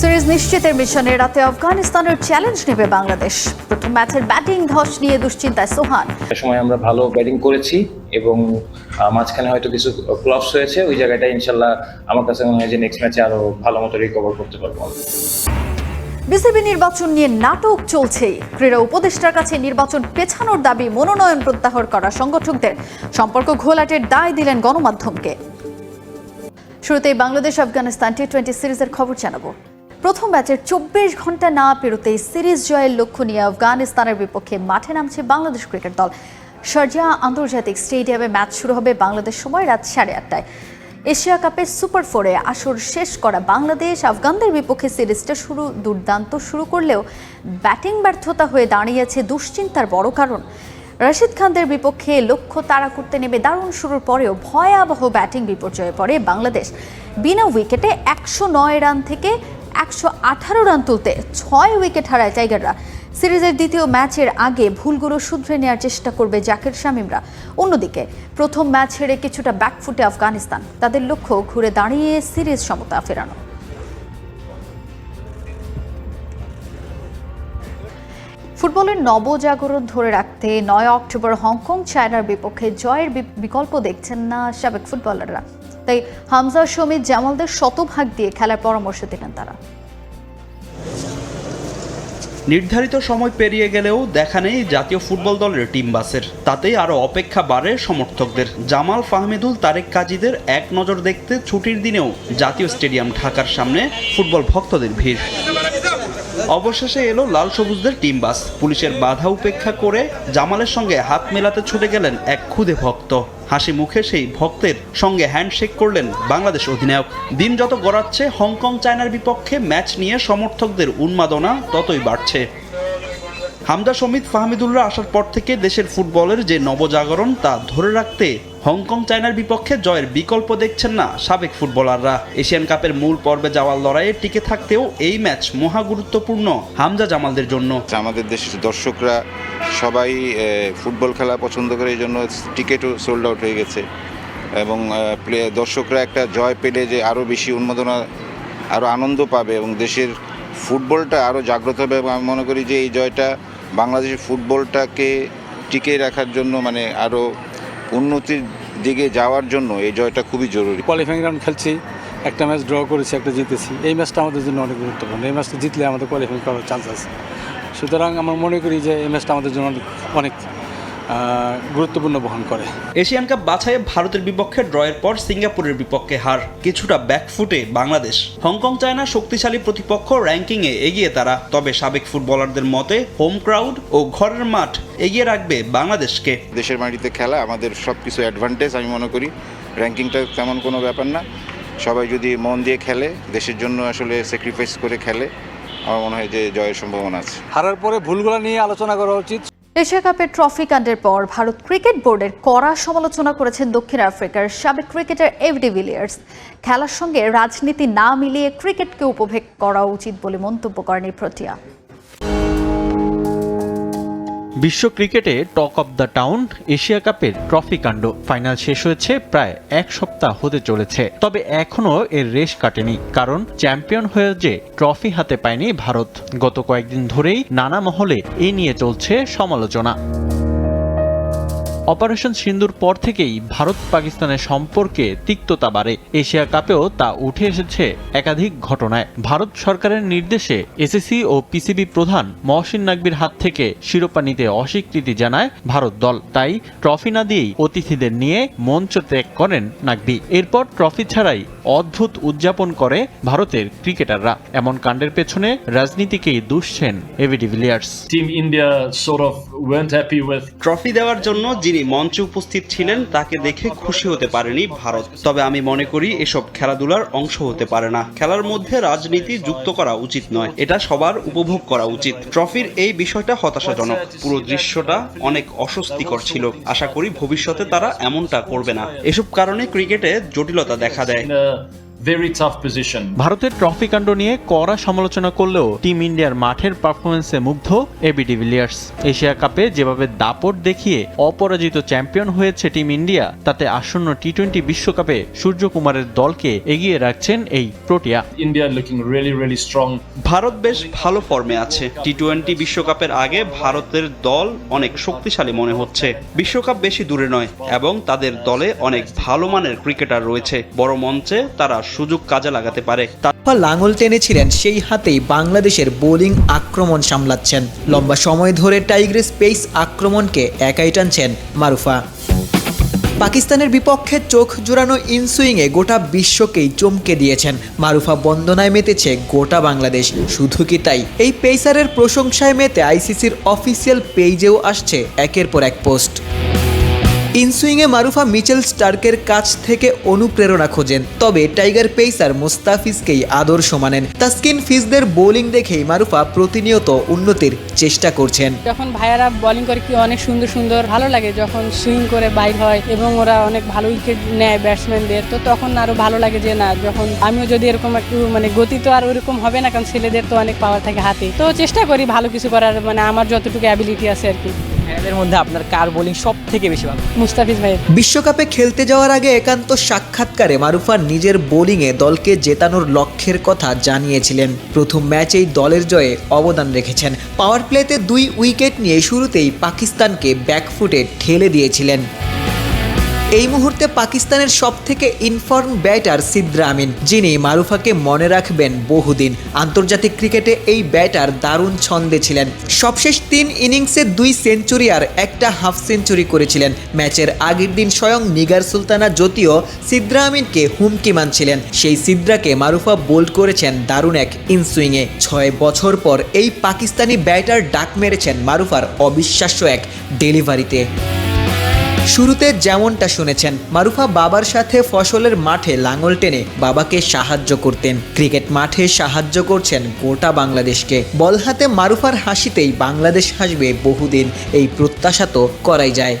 Series নিশ্চিতের মিশনে রাতে আফগানিস্তানের চ্যালেঞ্জ নেবে বাংলাদেশ। প্রথম ম্যাচের ব্যাটিং ধস নিয়ে দুশ্চিন্তায় সোহান। একটা সময় আমরা ভালো ব্যাটিং করেছি এবং মাঝখানে হয়তো কিছু ক্লপস হয়েছে ওই জায়গাটা ইনশাল্লাহ আমার কাছে মনে হয় যে নেক্সট ম্যাচে আরও ভালো মতো রিকভার করতে পারব। বিসিবি নির্বাচন নিয়ে নাটক চলছেই। ক্রীড়া উপদেষ্টার কাছে নির্বাচন পেছানোর দাবি মনোনয়ন প্রত্যাহার করা সংগঠকদের। সম্পর্ক ঘোলাটের দায় দিলেন গণমাধ্যমকে। শুরুতেই বাংলাদেশ আফগানিস্তান টি টোয়েন্টি সিরিজের খবর জানাব। প্রথম ম্যাচের চব্বিশ ঘণ্টা না পেরোতেই সিরিজ জয়ের লক্ষ্য নিয়ে আফগানিস্তানের বিপক্ষে মাঠে নামছে বাংলাদেশ ক্রিকেট দল। শারজা আন্তর্জাতিক স্টেডিয়ামে ম্যাচ শুরু হবে বাংলাদেশ সময় রাত সাড়ে আটটায়। এশিয়া কাপের সুপার ফোরে আসর শেষ করা বাংলাদেশ আফগানদের বিপক্ষে সিরিজটা শুরু, দুর্দান্ত শুরু করলেও ব্যাটিং ব্যর্থতা হয়ে দাঁড়িয়েছে দুশ্চিন্তার বড় কারণ। রশিদ খানদের বিপক্ষে লক্ষ্য তাড়া করতে নেমে দারুণ শুরুর পরেও ভয়াবহ ব্যাটিং বিপর্যয়ে পড়ে বাংলাদেশ। বিনা উইকেটে একশো নয় রান থেকে একশো আঠারো রান তুলতে ছয় উইকেট হারায় টাইগাররা। সিরিজের দ্বিতীয় ম্যাচের আগে ভুলগুলো শুধরে নেওয়ার চেষ্টা করবে জাকির শামিমরা। অন্যদিকে, প্রথম ম্যাচ হেরে কিছুটা ব্যাকফুটে আফগানিস্তান। তাদের লক্ষ্য ঘুরে দাঁড়িয়ে সিরিজ সমতা ফেরানো। ফুটবলের নবজাগরণ ধরে রাখতে নয় অক্টোবর হংকং চায়নার বিপক্ষে জয়ের বিকল্প দেখছেন না সাবেক ফুটবলাররা। তাই হামজা সমিত জামালদের শতভাগ দিয়ে খেলার পরামর্শ দিলেন তারা। নির্ধারিত সময় পেরিয়ে গেলেও দেখা নেই জাতীয় ফুটবল দলের টিম বাসের। তাতেই আরও অপেক্ষা বাড়ে সমর্থকদের। জামাল, ফাহমিদুল, তারেক কাজীদের এক নজর দেখতে ছুটির দিনেও জাতীয় স্টেডিয়াম ঢাকার সামনে ফুটবল ভক্তদের ভিড়। অবশেষে এলো লাল সবুজদের টিম বাস। পুলিশের বাধা উপেক্ষা করে জামালের সঙ্গে হাত মেলাতে ছুটে গেলেন এক ক্ষুদে ভক্ত। হাসি মুখে সেই ভক্তের সঙ্গে হ্যান্ডশেক করলেন বাংলাদেশ অধিনায়ক। দিন যত গড়াচ্ছে, হংকং, চায়নার বিপক্ষে ম্যাচ নিয়ে সমর্থকদের উন্মাদনা ততই বাড়ছে। হামদা সমিত ফাহমিদুল্লাহ আসার পর থেকে দেশের ফুটবলের যে নবজাগরণ তা ধরে রাখতে হংকং চায়নার বিপক্ষে জয়ের বিকল্প দেখছেন না সাবেক ফুটবলাররা। এশিয়ান কাপের মূল পর্বে যাওয়ার লড়াইয়ে টিকে থাকতেও এই ম্যাচ মহা গুরুত্বপূর্ণ হামজা জামালদের জন্য। আমাদের দেশের দর্শকরা সবাই ফুটবল খেলা পছন্দ করে, এই জন্য টিকিটও সোল্ড আউট হয়ে গেছে। এবং দর্শকরা একটা জয় পেলে যে আরও বেশি উন্মাদনা আরও আনন্দ পাবে এবং দেশের ফুটবলটা আরও জাগ্রত হবে। এবং আমি মনে করি যে এই জয়টা বাংলাদেশের ফুটবলটাকে টিকে রাখার জন্য মানে আরও উন্নতির দিকে যাওয়ার জন্য এই জয়টা খুবই জরুরি। কোয়ালিফাইং রাউন্ড খেলছি, একটা ম্যাচ ড্র করেছি, একটা জিতেছি। এই ম্যাচটা আমাদের জন্য অনেক গুরুত্বপূর্ণ। এই ম্যাচটা জিতলে আমাদের কোয়ালিফাই করার চান্স আছে। সুতরাং আমার মনে করি যে এই ম্যাচটা আমাদের জন্য অনেক গুরুত্বপূর্ণ বহন করে। এশিয়ান কাপ বাছাইয়ে ভারতের বিপক্ষে ড্রয়ের পর সিঙ্গাপুরের বিপক্ষে হার কিছুটা ব্যাকফুটে বাংলাদেশ। হংকং চায়না শক্তিশালী প্রতিপক্ষ র্যাঙ্কিংয়ে এগিয়ে তারা তবে সাবেক ফুটবলারদের মতে হোম ক্রাউড ও ঘরের মাঠ এগিয়ে রাখবে বাংলাদেশকে। দেশের মাটিতে খেলা আমাদের সব কিছু অ্যাডভান্টেজ আমি মনে করি। র্যাঙ্কিংটা তেমন কোনো ব্যাপার না। সবাই যদি মন দিয়ে খেলে দেশের জন্য আসলে স্যাক্রিফাইস করে খেলে আমার মনে হয় যে জয়ের সম্ভাবনা আছে। হারার পরে ভুলগুলো নিয়ে আলোচনা করা উচিত। এশিয়া কাপের ট্রফি কাণ্ডের পর ভারত ক্রিকেট বোর্ডের কড়া সমালোচনা করেছেন দক্ষিণ আফ্রিকার সাবেক ক্রিকেটার এফ ডিভিলিয়ার্স খেলার সঙ্গে রাজনীতি না মিলিয়ে ক্রিকেটকে উপভোগ করা উচিত বলে মন্তব্য করেন প্রোটিয়া বিশ্ব ক্রিকেটে talk of the town Asia কাপের ট্রফি কাণ্ড ফাইনাল শেষ হয়েছে প্রায় এক সপ্তাহ হতে চলেছে। তবে এখনও এর রেশ কাটেনি, কারণ চ্যাম্পিয়ন হয়ে যে ট্রফি হাতে পায়নি ভারত। গত কয়েকদিন ধরেই নানা মহলে এ নিয়ে চলছে সমালোচনা। অপারেশন সিন্দুর পর থেকেই ভারত পাকিস্তানের সম্পর্কে তিক্ততা বাড়ে। এশিয়া কাপেও তা উঠে এসেছে একাধিক ঘটনায়। ভারত সরকারের নির্দেশে এসএসসি ও পিসিবি প্রধান মহসিন নাকবির হাত থেকে শিরোপা নিতে অস্বীকৃতি জানায় ভারত দল। তাই ট্রফি না দিয়েই অতিথিদের নিয়ে মঞ্চ ত্যাগ করেন নাকবি এরপর ট্রফি ছাড়াই অদ্ভুত উদযাপন করে ভারতের ক্রিকেটাররা। এমন কাণ্ডের পেছনে রাজনীতিকেই দুষছেন AB de Villiers Team India sort of weren't happy with trophy দেওয়ার জন্য যিনি মঞ্চে উপস্থিত ছিলেন তাকে দেখে খুশি হতে পারেনি ভারত। তবে আমি মনে করি এসব খেলাধুলার অংশ হতে পারে না। খেলার মধ্যে রাজনীতি যুক্ত করা উচিত নয়। এটা সবার উপভোগ করা উচিত। ট্রফির এই বিষয়টা হতাশাজনক। পুরো দৃশ্যটা অনেক অস্বস্তিকর ছিল। আশা করি ভবিষ্যতে তারা এমনটা করবে না। এসব কারণে ক্রিকেটে জটিলতা দেখা দেয়। Instagram, a very tough ভারতের ট্রফি কাণ্ড নিয়ে কড়া সমালোচনা করলেও টিম ইন্ডিয়ার মাঠের পারফরমেন্সে মুগ্ধ এবি ডিভিলিয়ার্স এশিয়া কাপে যেভাবে দাপট দেখিয়ে অপরাজিত চ্যাম্পিয়ন হয়েছে টিম ইন্ডিয়া তাতে আসন্ন টি টোয়েন্টি বিশ্বকাপে সূর্যকুমারের দলকে এগিয়ে রাখছেন এই Protea. India looking really, really strong. Bharat বেশ ভালো ফর্মে আছে। টি টোয়েন্টি বিশ্বকাপের আগে ভারতের দল অনেক শক্তিশালী মনে হচ্ছে। বিশ্বকাপ বেশি দূরে নয় এবং তাদের দলে অনেক ভালো মানের ক্রিকেটার রয়েছে। বড় মঞ্চে তারা সুযোগ কাজে লাগাতে পারে। পা লাঙল টেনেছিলেন, সেই হাতেই বাংলাদেশের বোলিং আক্রমণ সামলাচ্ছেন। লম্বা সময় ধরে টাইগ্রেস পেস আক্রমণকে একাই টানছেন মারুফা। পাকিস্তানের বিপক্ষে চোখ জোড়ানো ইনসুইংয়ে গোটা বিশ্বকেই চমকে দিয়েছেন। মারুফা বন্দনায় মেতেছে গোটা বাংলাদেশ। শুধু কি তাই? এই পেসারের প্রশংসায় মেতে আইসিসির অফিসিয়াল পেজেও আসছে একের পর এক পোস্ট। ইনসুইংয়ে মারুফা মিচেল স্টার্কের কাছ থেকে অনুপ্রেরণা খোঁজেন। তবে টাইগার পেসার মুস্তাফিজকেই আদর্শ মানেন। তাস্কিন ফিজদের বোলিং দেখেই মারুফা প্রতিনিয়ত উন্নতির চেষ্টা করছেন। যখন ভাইয়ারা বোলিং করে কি অনেক সুন্দর সুন্দর, ভালো লাগে যখন সুইং করে বাইর হয় এবং ওরা অনেক ভালো উইকেট নেয় ব্যাটসম্যানদের তো তখন আরও ভালো লাগে যে না, যখন আমিও যদি এরকম একটু মানে গতি তো আর ওরকম হবে না, কারণ ছেলেদের তো অনেক পাওয়ার থাকে হাতে। তো চেষ্টা করি ভালো কিছু করার মানে আমার যতটুকু অ্যাবিলিটি আছে আর কি। এদের মধ্যে আপনার কার বোলিং সব থেকে বেশি ভালো? মুস্তাফিজ ভাই। বিশ্বকাপে খেলতে যাওয়ার আগে একান্ত সাক্ষাৎকারে মারুফা নিজের বোলিংয়ে দলকে জেতানোর লক্ষ্যের কথা জানিয়েছিলেন। প্রথম ম্যাচেই দলের জয়ে অবদান রেখেছেন। পাওয়ার প্লেতে দুই উইকেট নিয়ে শুরুতেই পাকিস্তানকে ব্যাকফুটে ঠেলে দিয়েছিলেন। এই মুহূর্তে পাকিস্তানের সবথেকে ইনফর্ম ব্যাটার সিদ্রা আমিন, যিনি মারুফাকে মনে রাখবেন বহুদিন। আন্তর্জাতিক ক্রিকেটে এই ব্যাটার দারুণ ছন্দে ছিলেন। সবশেষ তিন ইনিংসে দুই সেঞ্চুরি আর একটা হাফ সেঞ্চুরি করেছিলেন। ম্যাচের আগের দিন স্বয়ং নিগার সুলতানা যদিও সিদ্রা আমিনকে হুমকি মানছিলেন। সেই সিদ্রাকে মারুফা বোল্ড করেছেন দারুণ এক ইনসুইংয়ে ছয় বছর পর এই পাকিস্তানি ব্যাটার ডাক মেরেছেন মারুফার অবিশ্বাস্য এক ডেলিভারিতে শুরুতে যেমনটা শুনেছেন, মারুফা বাবার সাথে ফসলের মাঠে লাঙল টেনে বাবাকে সাহায্য করতেন। ক্রিকেট মাঠে সাহায্য করছেন গোটা বাংলাদেশকে। বল হাতে মারুফার হাসিতেই বাংলাদেশ হাসবে বহুদিন। এই প্রত্যাশা তো করাই যায়।